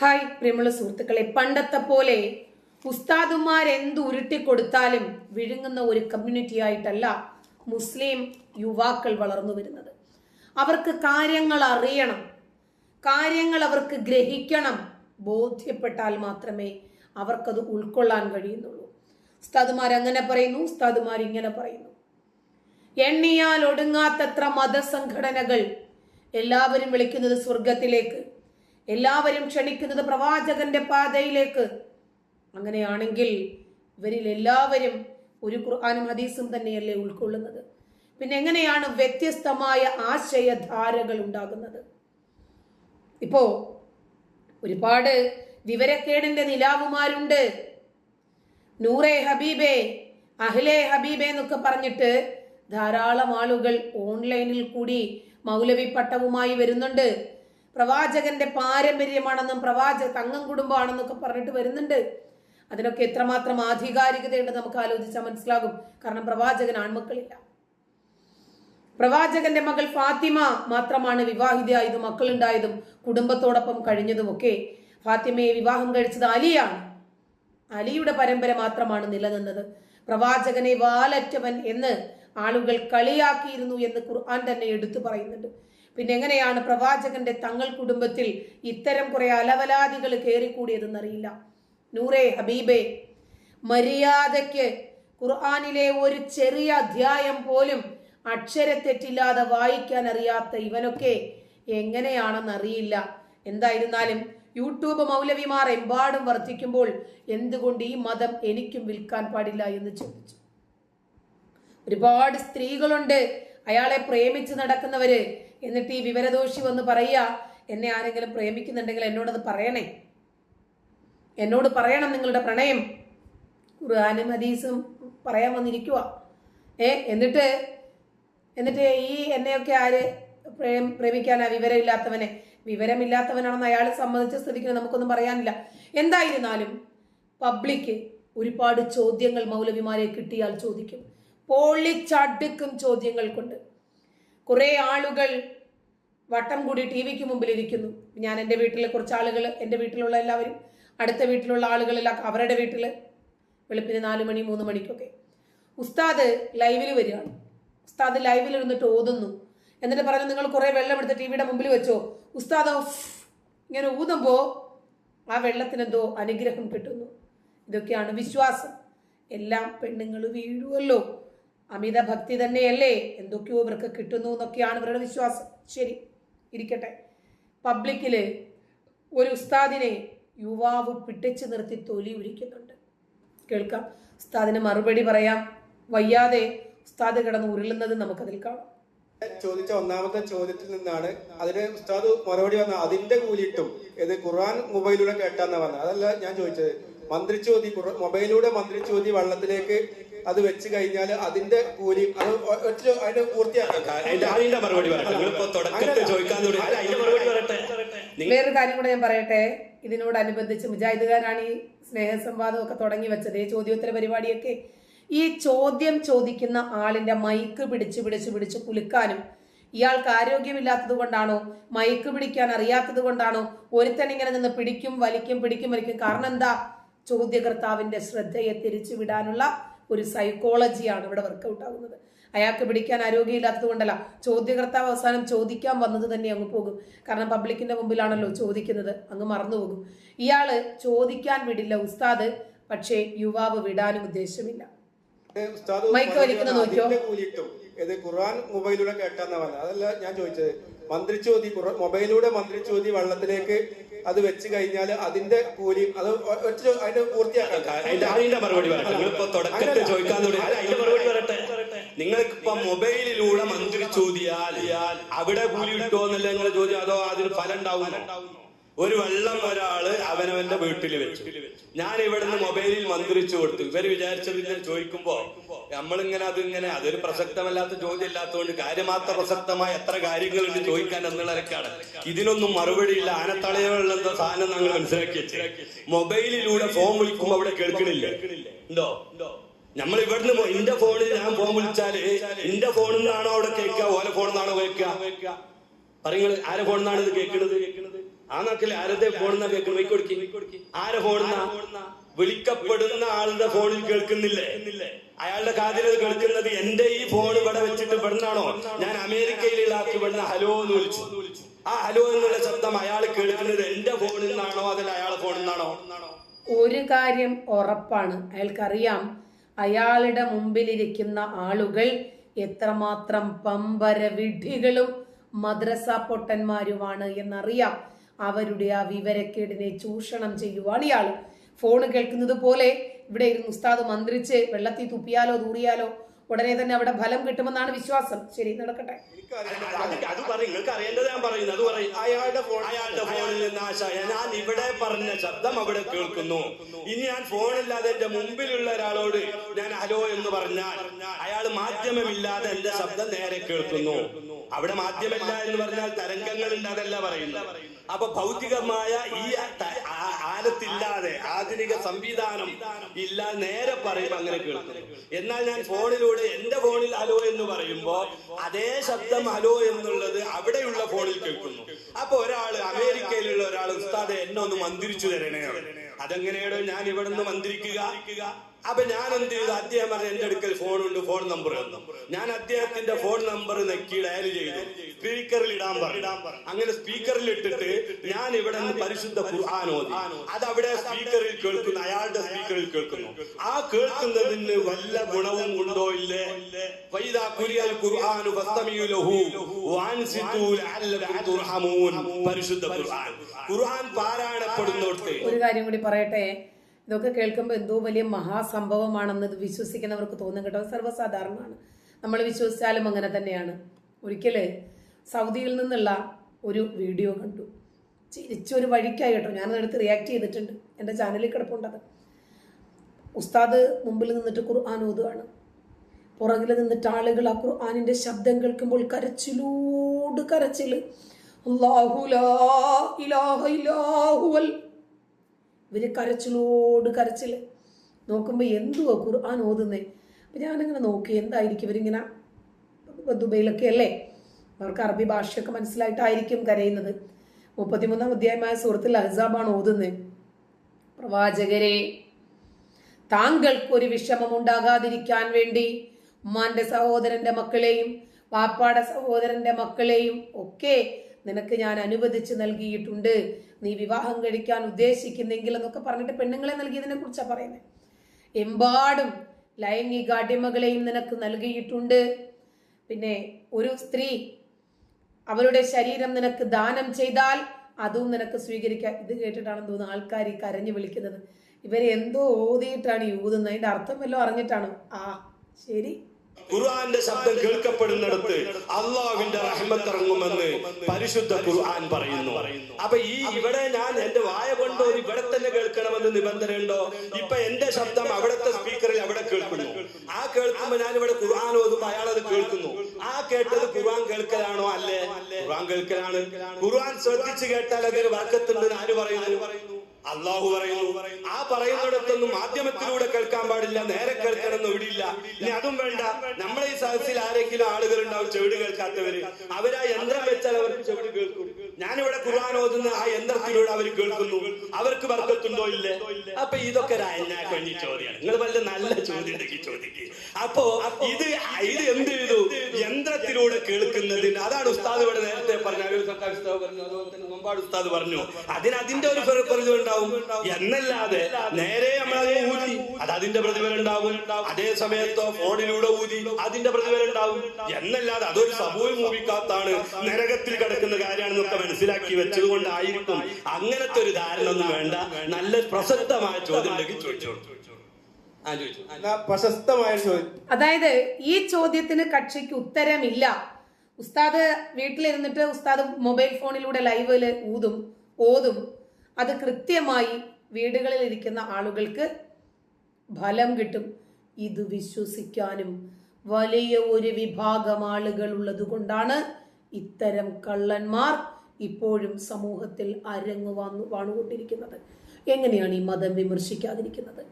Hi പ്രിയമുള്ള സുഹൃത്തുക്കളെ. പണ്ടത്തെ പോലെ ഉസ്താദുമാർ എന്ത് ഉരുട്ടി കൊടുത്താലും വിഴുങ്ങുന്ന ഒരു കമ്മ്യൂണിറ്റി ആയിട്ടല്ല മുസ്ലിം യുവാക്കൾ വളർന്നു വരുന്നത്. അവർക്ക് കാര്യങ്ങൾ അറിയണം. കാര്യങ്ങൾ അവർക്ക് ഗ്രഹിക്കണം. ബോധ്യപ്പെട്ടാൽ മാത്രമേ അവർക്കത് ഉൾക്കൊള്ളാൻ കഴിയുന്നുള്ളൂ. ഉസ്താദുമാർ അങ്ങനെ പറയുന്നു ഉസ്താദുമാർ ഇങ്ങനെ പറയുന്നു. എണ്ണിയാൽ ഒടുങ്ങാത്തത്ര മതസംഘടനകൾ എല്ലാവരും വിളിക്കുന്നത് സ്വർഗത്തിലേക്ക് എല്ലാവരും ക്ഷണിക്കുന്നത് പ്രവാചകന്റെ പാതയിലേക്ക്. അങ്ങനെയാണെങ്കിൽ ഇവരിൽ എല്ലാവരും ഒരു ഖുർആാനും ഹദീസും തന്നെയല്ലേ ഉൾക്കൊള്ളുന്നത്. പിന്നെ എങ്ങനെയാണ് വ്യത്യസ്തമായ ആശയധാരകൾ ഉണ്ടാകുന്നത്? ഇപ്പോ ഒരുപാട് വിവരക്കേടിന്റെ നിലാവുമാരുണ്ട്. നൂറെ ഹബീബേ അഹ്ലേ ഹബീബേ എന്നൊക്കെ പറഞ്ഞിട്ട് ധാരാളം ആളുകൾ ഓൺലൈനിൽ കൂടി മൗലവി പട്ടവുമായി വരുന്നുണ്ട്. പ്രവാചകന്റെ പാരമ്പര്യമാണെന്നും പ്രവാചക തങ്ങം കുടുംബമാണെന്നൊക്കെ പറഞ്ഞിട്ട് വരുന്നുണ്ട്. അതിനൊക്കെ എത്രമാത്രം ആധികാരികതയുണ്ട് നമുക്ക് ആലോചിച്ചാൽ മനസ്സിലാകും. കാരണം പ്രവാചകൻ ആൺമക്കളില്ല. പ്രവാചകന്റെ മകൾ ഫാത്തിമ മാത്രമാണ് വിവാഹിതയായതും മക്കളുണ്ടായതും കുടുംബത്തോടൊപ്പം കഴിഞ്ഞതുമൊക്കെ. ഫാത്തിമയെ വിവാഹം കഴിച്ചത് അലിയാണ്. അലിയുടെ പരമ്പര മാത്രമാണ് നിലനിന്നത്. പ്രവാചകനെ വാലറ്റവൻ എന്ന് ആളുകൾ കളിയാക്കിയിരുന്നു എന്ന് ഖുർആൻ തന്നെ എടുത്തു പറയുന്നുണ്ട്. പിന്നെ എങ്ങനെയാണ് പ്രവാചകന്റെ തങ്ങൾ കുടുംബത്തിൽ ഇത്തരം കുറെ അലവലാദികൾ കയറിക്കൂടിയതെന്നറിയില്ല. നൂറേ ഹബീബെ മര്യാദയ്ക്ക് ഖുർആാനിലെ ഒരു ചെറിയ അധ്യായം പോലും അക്ഷരത്തെറ്റില്ലാതെ വായിക്കാൻ അറിയാത്ത ഇവനൊക്കെ എങ്ങനെയാണെന്നറിയില്ല. എന്തായിരുന്നാലും യൂട്യൂബ് മൗലവിമാർ എമ്പാടും വർദ്ധിക്കുമ്പോൾ എന്തുകൊണ്ട് ഈ മതം എനിക്കും വിൽക്കാൻ പാടില്ല എന്ന് ചോദിച്ചു. ഒരുപാട് സ്ത്രീകളുണ്ട്. അയാളെ പ്രേമിച്ച് നടക്കുന്നവര് എന്നിട്ട് ഈ വിവരദോഷി വന്ന് പറയുക എന്നെ ആരെങ്കിലും പ്രേമിക്കുന്നുണ്ടെങ്കിൽ എന്നോടത് പറയണേ. എന്നോട് പറയണം നിങ്ങളുടെ പ്രണയം. ഖുർആാനും ഹദീസും പറയാൻ വന്നിരിക്കുക ഏ എന്നിട്ട് എന്നിട്ട് ഈ എന്നെയൊക്കെ ആര് പ്രേം പ്രേമിക്കാനാ വിവരമില്ലാത്തവനെ? വിവരമില്ലാത്തവനാണെന്ന് അയാൾ സമ്മതിച്ച സ്ഥിതിക്ക് നമുക്കൊന്നും പറയാനില്ല. എന്തായിരുന്നാലും പബ്ലിക്ക് ഒരുപാട് ചോദ്യങ്ങൾ മൗലവിമാരെ കിട്ടിയാൽ ചോദിക്കും. പൊള്ളിച്ചടുക്കും ചോദ്യങ്ങൾ കൊണ്ട് കുറേ ആളുകൾ വട്ടം കൂടി ടി വിക്ക് മുമ്പിൽ ഇരിക്കുന്നു ഞാൻ എന്റെ വീട്ടിലെ കുറച്ച് ആളുകൾ എന്റെ വീട്ടിലുള്ള എല്ലാവരും അടുത്ത വീട്ടിലുള്ള ആളുകളെല്ലാം അവരുടെ വീട്ടിൽ വെളുപ്പിന് നാല് മണി മൂന്ന് മണിക്കൊക്കെ. ഉസ്താദ് ലൈവിൽ വരികയാണ്. ഉസ്താദ് ലൈവിൽ ഇരുന്നിട്ട് ഓതുന്നു. എന്നിട്ട് പറഞ്ഞു നിങ്ങൾ കുറേ വെള്ളം എടുത്ത് ടി വിയുടെ മുമ്പിൽ വെച്ചോ. ഉസ്താദ് ഇങ്ങനെ ഊതുമ്പോൾ ആ വെള്ളത്തിനെന്തോ അനുഗ്രഹം കിട്ടുന്നു. ഇതൊക്കെയാണ് വിശ്വാസം. എല്ലാം പെണ്ണുങ്ങൾ വീഴുമല്ലോ അമിത ഭക്തി തന്നെയല്ലേ? എന്തൊക്കെയോ ഇവർക്ക് കിട്ടുന്നു എന്നൊക്കെയാണ് ഇവരുടെ വിശ്വാസം. ശരി ഇരിക്കട്ടെ. പബ്ലിക്കിൽ ഒരു ഉസ്താദിനെ യുവാവ് പിടിച്ചു നിർത്തി തൊലി ഉരിക്കുന്നുണ്ട് കേൾക്കാം. ഉസ്താദിന് മറുപടി പറയാം. വയ്യാതെ ഉസ്താദ് കിടന്ന് ഉരുളുന്നത് നമുക്കതിൽ കാണാം. ചോദിച്ച ഒന്നാമത്തെ ചോദ്യത്തിൽ നിന്നാണ് അതിന് ഉസ്താദ് മറുപടി വന്ന അതിന്റെ കൂലിയിട്ടും ഇത് ഖുർആൻ മൊബൈലിലൂടെ കേട്ടാന്നാ പറഞ്ഞത്. അതല്ല ഞാൻ ചോദിച്ചത്. മന്ത്രിച്ചോതി മൊബൈലിലൂടെ മന്ത്രിച്ചോതി വെള്ളത്തിലേക്ക് അത് വെച്ച് കഴിഞ്ഞാൽ അതിന്റെ കൂലി അത് ഒറ്റ അതിന്റെ പൂർത്തിയാക്കാം. അതിന്റെ അതിന്റെ മറുപടി പറയട്ടെ. വേറൊരു കാര്യം കൂടെ ഞാൻ പറയട്ടെ? ഇതിനോടനുബന്ധിച്ച് മുജാഹിദുകാരാണ് ഈ സ്നേഹസംവാദം ഒക്കെ തുടങ്ങി വെച്ചത്. ഈ ചോദ്യോത്തര പരിപാടിയൊക്കെ ഈ ചോദ്യം ചോദിക്കുന്ന ആളിന്റെ മൈക്ക് പിടിച്ച് പിടിച്ച് പിടിച്ച് കുലുക്കാനും ഇയാൾക്ക് ആരോഗ്യമില്ലാത്തത് കൊണ്ടാണോ മൈക്ക് പിടിക്കാൻ അറിയാത്തത് കൊണ്ടാണോ ഒരുത്തൻ ഇങ്ങനെ നിന്ന് പിടിക്കും വലിക്കും പിടിക്കും വലിക്കും. കാരണം എന്താ? ചോദ്യകർത്താവിന്റെ ശ്രദ്ധയെ തിരിച്ചു വിടാനുള്ള ഒരു സൈക്കോളജിയാണ് ഇവിടെ വർക്കൗട്ട് ആകുന്നത് അയാൾക്ക് പിടിക്കാൻ ആരോഗ്യമില്ലാത്തത് കൊണ്ടല്ല. ചോദ്യകർത്താവ് അവസാനം ചോദിക്കാൻ വന്നത് തന്നെ അങ്ങ് പോകും. കാരണം പബ്ലിക്കിന്റെ മുമ്പിലാണല്ലോ ചോദിക്കുന്നത്. അങ്ങ് മറന്നുപോകും ഇയാൾ ചോദിക്കാൻ വിടില്ല ഉസ്താദ് പക്ഷേ യുവാവ് വിടാനും ഉദ്ദേശമില്ല. മൈക്ക് വലിക്കുന്ന നോക്കിയോ? ഇത് ഖുർആൻ മൊബൈലിലൂടെ കേട്ടാന്നാ പറഞ്ഞത്. അതല്ല ഞാൻ ചോദിച്ചത്. മന്ത്രിച്ചോതി മൊബൈലിലൂടെ മന്ത്രിച്ചോതി വള്ളത്തിലേക്ക് അത് വെച്ച് കഴിഞ്ഞാൽ അതിന്റെ കൂലി അത് അതിന്റെ പൂർത്തിയാക്കാം. അതിന്റെ മറുപടി തുടക്കത്തിൽ ചോദിക്കാൻ തുടങ്ങി. അല്ല, അതിന്റെ മറുപടി പറയട്ടെ. നിങ്ങൾക്കിപ്പോ മൊബൈലിലൂടെ മന്ത്രി ചോദിയാൽ അവിടെ കൂലി കിട്ടുമോ എന്നല്ല നിങ്ങൾ ചോദ്യം? അതോ അതിന് ഫലം ഉണ്ടാവും ഒരു വെള്ളം ഒരാൾ അവനവന്റെ വീട്ടിൽ വെച്ചു. ഞാൻ ഇവിടുന്ന് മൊബൈലിൽ മന്ത്രിച്ചു കൊടുത്തു. ഇവർ വിചാരിച്ചത് ഇങ്ങനെ ചോദിക്കുമ്പോ നമ്മളിങ്ങനെ അതിങ്ങനെ അതൊരു പ്രസക്തമല്ലാത്ത ചോദ്യം ഇല്ലാത്തതുകൊണ്ട് കാര്യമാത്ര പ്രസക്തമായ എത്ര കാര്യങ്ങൾ കാര്യങ്ങളുണ്ട് ചോദിക്കാൻ എന്നുള്ളതൊക്കെയാണ് ഇതിനൊന്നും മറുപടി ഇല്ല ആനത്തളയുള്ള സാധനം ഞങ്ങൾ മനസ്സിലാക്കി വെച്ച്. മൊബൈലിലൂടെ ഫോൺ വിളിക്കുമ്പോ അവിടെ കേൾക്കണില്ല. ഉണ്ടോ? നമ്മൾ ഇവിടുന്ന് എന്റെ ഫോണിൽ ഞാൻ ഫോൺ വിളിച്ചാൽ എന്റെ ഫോണിൽ നിന്നാണോ അവിടെ കേൾക്കുക? ഓല ഫോണിൽ നിന്നാണോ കേൾക്കുക? പറയുന്നത് ആരെ ഫോണിൽ നിന്നാണ് ഇത് കേൾക്കുന്നത് ആ നാട്ടിൽ ആരത്തെ ഫോണെന്നാ കേൾക്കുന്നു വൈക്കൊടുക്കി ആരെ ഫോണെന്നാ? വിളിക്കപ്പെടുന്ന ആളുടെ ഫോണിൽ കേൾക്കുന്നില്ലേ? അയാളുടെ കാതിൽ അത് കേൾക്കുന്നത് എന്റെ ഈ ഫോൺ ഇവിടെ വെച്ചിട്ട് ഇവിടുന്നാണോ? ഞാൻ അമേരിക്കയിലുള്ള ആക്കി പെടുന്ന ഹലോ എന്ന് വിളിച്ചു. ആ ഹലോ എന്നുള്ള ശബ്ദം അയാൾ കേൾക്കുന്നത് എന്റെ ഫോണിൽ നിന്നാണോ അതല്ല അയാളെ ഫോണിൽ നിന്നാണോ? ഒരു കാര്യം ഉറപ്പാണ്. അയാൾക്കറിയാം അയാളുടെ മുമ്പിലിരിക്കുന്ന ആളുകൾ എത്രമാത്രം പമ്പര വിഡ്ഢികളും മദ്രസ പൊട്ടന്മാരുമാണ് എന്നറിയാം. അവരുടെ ആ വിവരക്കേടിനെ ചൂഷണം ചെയ്യുവാണ് ഇയാൾ. ഫോണ് കേൾക്കുന്നത് പോലെ ഇവിടെ ഇരുന്ന് ഉസ്താദ് മന്ത്രിച്ച് വെള്ളത്തിൽ തുപ്പിയാലോ തൂറിയാലോ ഉടനെ തന്നെ അവിടെ ഫലം കിട്ടുമെന്നാണ് വിശ്വാസം. ശരി നടക്കട്ടെ. അത് പറയും നിങ്ങൾക്ക് അറിയേണ്ടത് ഞാൻ പറയുന്നത് അയാളുടെ ഫോൺ. അയാളുടെ ഫോണിൽ നിന്ന് ആശായ ഞാൻ ഇവിടെ പറഞ്ഞ ശബ്ദം അവിടെ കേൾക്കുന്നു. ഇനി ഞാൻ ഫോണില്ലാതെ എന്റെ മുമ്പിലുള്ള ഒരാളോട് ഞാൻ ഹലോ എന്ന് പറഞ്ഞാൽ അയാൾ മാധ്യമമില്ലാതെ എന്റെ ശബ്ദം നേരെ കേൾക്കുന്നു. അവിടെ മാധ്യമമില്ല എന്ന് പറഞ്ഞാൽ തരംഗങ്ങൾ ഉണ്ട് അതല്ല പറയുന്നത്. അപ്പൊ ഭൗതികമായ ഈ ആലത്തില്ലാതെ ആധുനിക സംവിധാനം ഇല്ല നേരെ പറയും അങ്ങനെ കേൾക്കുന്നു. എന്നാൽ ഞാൻ ഫോണിലൂടെ എന്റെ ഫോണിൽ ഹലോ എന്ന് പറയുമ്പോ അതേ ശബ്ദം ഹലോ എന്നുള്ളത് അവിടെയുള്ള ഫോണിൽ കേൾക്കുന്നു. അപ്പൊ ഒരാൾ അമേരിക്കയിലുള്ള ഒരാൾ ഉസ്താദ് എന്നെ ഒന്ന് മന്ത്രിച്ചു തരണേ അതെങ്ങനെയാണോ ഞാൻ ഇവിടെ നിന്ന് മന്ത്രിക്കുക. അപ്പൊ ഞാൻ എന്ത് ചെയ്തു അദ്ദേഹം പറഞ്ഞ എന്റെ അടുക്കൽ ഫോൺ ഉണ്ട് ഫോൺ നമ്പർ തന്നു. ഞാൻ അദ്ദേഹത്തിന്റെ ഫോൺ നമ്പർ നെക്കി ഡയൽ ചെയ്തു. സ്പീക്കറിൽ ഇടാൻ പറഞ്ഞു. അങ്ങനെ സ്പീക്കറിൽ ഇട്ടിട്ട് ഞാൻ ഇവിടെ നിന്ന് പരിശുദ്ധ ഖുർആൻ ഓതി. അവിടെ സ്പീക്കറിൽ കേൾക്കുന്നു അയാളുടെ സ്പീക്കറിൽ കേൾക്കുന്നു. ആ കേൾക്കുന്നതിന് വല്ല ഗുണവും ഉണ്ടോ ഇല്ലേ? പരിശുദ്ധ ഖുർആൻ. ഖുർആൻ പാരായണപ്പെടുന്നോടത്ത് ഒരു കാര്യം കൂടി പറയട്ടെ? ഇതൊക്കെ കേൾക്കുമ്പോൾ എന്തോ വലിയ മഹാസംഭവമാണെന്ന് ഇത് വിശ്വസിക്കുന്നവർക്ക് തോന്നും കേട്ടോ. സർവസാധാരണമാണ്. നമ്മൾ വിശ്വസിച്ചാലും അങ്ങനെ തന്നെയാണ്. ഒരിക്കൽ സൗദിയിൽ നിന്നുള്ള ഒരു വീഡിയോ കണ്ടു. ചിരിച്ചൊരു വഴിക്കായി കേട്ടോ. ഞാനതെടുത്ത് റിയാക്ട് ചെയ്തിട്ടുണ്ട്. എന്റെ ചാനലിൽ കിടപ്പുണ്ടത്. ഉസ്താദ് മുമ്പിൽ നിന്നിട്ട് ഖുർആൻ ഓതുകയാണ് പുറകിൽ നിന്നിട്ട് ആളുകൾ ആ ഖുർആാനിന്റെ ശബ്ദം കേൾക്കുമ്പോൾ കരച്ചിലോട് കരച്ചിൽ അല്ലാഹു ലാ ഇലാഹ ഇല്ലാഹുവൽ ഇവർ കരച്ചിലോട് കരച്ചിൽ നോക്കുമ്പോൾ എന്തുവാ ഖുർആൻ ഓതുന്നേ? അപ്പം ഞാനിങ്ങനെ നോക്കി എന്തായിരിക്കും ഇവരിങ്ങനെ ദുബൈയിലൊക്കെ അല്ലേ? അവർക്ക് അറബി ഭാഷയൊക്കെ മനസ്സിലായിട്ടായിരിക്കും കരയുന്നത്. മുപ്പത്തിമൂന്നാം അധ്യായമായ സുഹൃത്തിൽ അഹ്സാബാണ് ഓതുന്നത് പ്രവാചകരെ താങ്കൾക്കൊരു വിഷമം ഉണ്ടാകാതിരിക്കാൻ വേണ്ടി ഉമ്മാന്റെ സഹോദരന്റെ മക്കളെയും വാപ്പാടെ സഹോദരന്റെ മക്കളെയും ഒക്കെ നിനക്ക് ഞാൻ അനുവദിച്ച് നൽകിയിട്ടുണ്ട്. നീ വിവാഹം കഴിക്കാൻ ഉദ്ദേശിക്കുന്നെങ്കിൽ എന്നൊക്കെ പറഞ്ഞിട്ട് പെണ്ണുങ്ങളെ നൽകിയതിനെ കുറിച്ചാണ് പറയുന്നത് എമ്പാടും ലൈംഗിക നിനക്ക് നൽകിയിട്ടുണ്ട്. പിന്നെ ഒരു സ്ത്രീ അവരുടെ ശരീരം നിനക്ക് ദാനം ചെയ്താൽ അതും നിനക്ക് സ്വീകരിക്കാം. ഇത് കേട്ടിട്ടാണ് തോന്നുന്നു ആൾക്കാർ ഈ കരഞ്ഞു വിളിക്കുന്നത്. ഇവരെ എന്തോ ഓതിയിട്ടാണ് ഈ ഊതുന്നത്. അതിന്റെ അർത്ഥം വല്ലതും അറിഞ്ഞിട്ടാണ്? ആ ശരി. ഖുർആന്റെ ശബ്ദം കേൾക്കപ്പെടുന്നിടത്ത് അള്ളാഹുവിന്റെ റഹ്മത്ത് ഇറങ്ങുമെന്ന് പരിശുദ്ധ ഖുർആൻ പറയുന്നു. അപ്പൊ ഈ ഇവിടെ ഞാൻ എന്റെ വായ കൊണ്ടോ ഇവിടെ തന്നെ കേൾക്കണമെന്ന് നിബന്ധനയുണ്ടോ? ഇപ്പൊ എന്റെ ശബ്ദം അവിടുത്തെ സ്പീക്കറിൽ അവിടെ കേൾക്കുന്നു. ആ കേൾക്കുമ്പോ ഞാൻ ഇവിടെ ഖുർആൻ ഓതുമ്പോ അയാൾ അത് കേൾക്കുന്നു. ആ കേട്ടത് ഖുർആൻ കേൾക്കലാണോ അല്ലേ? ഖുർആൻ കേൾക്കലാണ്. ഖുർആൻ ശ്രദ്ധിച്ചു കേട്ടാൽ അതൊരു വർക്കത്തുണ്ടെന്ന് ആര് പറയുന്നു? അള്ളാഹു പറയുന്നു ആ പറയുന്നിടത്തൊന്നും മാധ്യമത്തിലൂടെ കേൾക്കാൻ പാടില്ല നേരെ കേൾക്കണമെന്ന് ഇവിടില്ല ഇനി അതും വേണ്ട. നമ്മളെ ഈ സദസ്സിൽ ആരെങ്കിലും ആളുകൾ ഉണ്ടാവും ചെവിട് കേൾക്കാത്തവര്. അവരാ യന്ത്രം വെച്ചാൽ അവർക്ക് ചെവിട് കേൾക്കും. ഞാനിവിടെ ഖുർആൻ ഓതുന്ന ആ യന്ത്രത്തിലൂടെ അവർ കേൾക്കുന്നു. അവർക്ക് വർക്കത്തുണ്ടോ ഇല്ലേ? അപ്പൊ ഇതൊക്കെ ഒരു അയഞ്ഞാക്ക് വേണ്ടി ചോദ്യമാണ്. നിങ്ങൾ വല്ല നല്ല ചോദ്യം ഉണ്ടെങ്കിൽ അപ്പോ ഇത് ഇത് എന്ത് ചെയ്തു? യന്ത്രത്തിലൂടെ കേൾക്കുന്നതിന് അതാണ് ഉസ്താദ് ഇവിടെ നേരത്തെ പറഞ്ഞു പറഞ്ഞു. അതുപോലെ തന്നെ മുമ്പാട് ഉസ്താദ് പറഞ്ഞു. അതിന് അതിന്റെ ഒരു പ്രതിഫലം ഉണ്ടാവും. എന്നല്ലാതെ നേരെ നമ്മളത് ഊതി അത് അതിന്റെ പ്രതിഫലം ഉണ്ടാവും. അതേ സമയത്തോ ഫോണിലൂടെ ഊതി അതിന്റെ പ്രതിഫലം ഉണ്ടാവും. എന്നല്ലാതെ അതൊരു സമൂഹം മൂവിക്കാത്താണ് നരകത്തിൽ കിടക്കുന്ന കാര്യമാണെന്നൊക്കെ മനസ്സിലാക്കി വെച്ചതുകൊണ്ടായിരിക്കും അങ്ങനത്തെ ഒരു ധാരണ ഒന്നും വേണ്ട. നല്ല പ്രസക്തമായ ചോദ്യം ഉണ്ടെങ്കിൽ ചോദിച്ചോളൂ. പ്രശസ്തമായ ചോദ്യം. അതായത് ഈ ചോദ്യത്തിന് കക്ഷിക്ക് ഉത്തരമില്ല. ഉസ്താദ് വീട്ടിലിരുന്നിട്ട് ഉസ്താദ് മൊബൈൽ ഫോണിലൂടെ ലൈവിൽ ഊതും ഓതും. അത് കൃത്യമായി വീടുകളിൽ ഇരിക്കുന്ന ആളുകൾക്ക് ഫലം കിട്ടും. ഇത് വിശ്വസിക്കാനും വലിയ ഒരു വിഭാഗം ആളുകൾ ഉള്ളത് കൊണ്ടാണ് ഇത്തരം കള്ളന്മാർ ഇപ്പോഴും സമൂഹത്തിൽ അരങ്ങു വന്നു വാണുകൊണ്ടിരിക്കുന്നത്. എങ്ങനെയാണ് ഈ മതം വിമർശിക്കാതിരിക്കുന്നത്?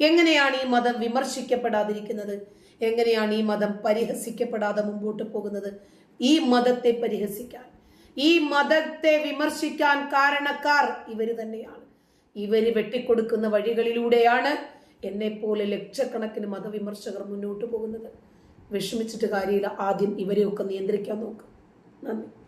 എങ്ങനെയാണ് ഈ മതം വിമർശിക്കപ്പെടാതിരിക്കുന്നത്? എങ്ങനെയാണ് ഈ മതം പരിഹസിക്കപ്പെടാതെ മുമ്പോട്ട് പോകുന്നത്? ഈ മതത്തെ പരിഹസിക്കാൻ ഈ മതത്തെ വിമർശിക്കാൻ കാരണക്കാർ ഇവർ തന്നെയാണ്. ഇവർ വെട്ടിക്കൊടുക്കുന്ന വഴികളിലൂടെയാണ് എന്നെ പോലെ ലക്ഷക്കണക്കിന് മതവിമർശകർ മുന്നോട്ട് പോകുന്നത്. വിഷമിച്ചിട്ട് കാര്യമില്ല. ആദ്യം ഇവരെയൊക്കെ നിയന്ത്രിക്കാൻ നോക്ക്. നന്ദി.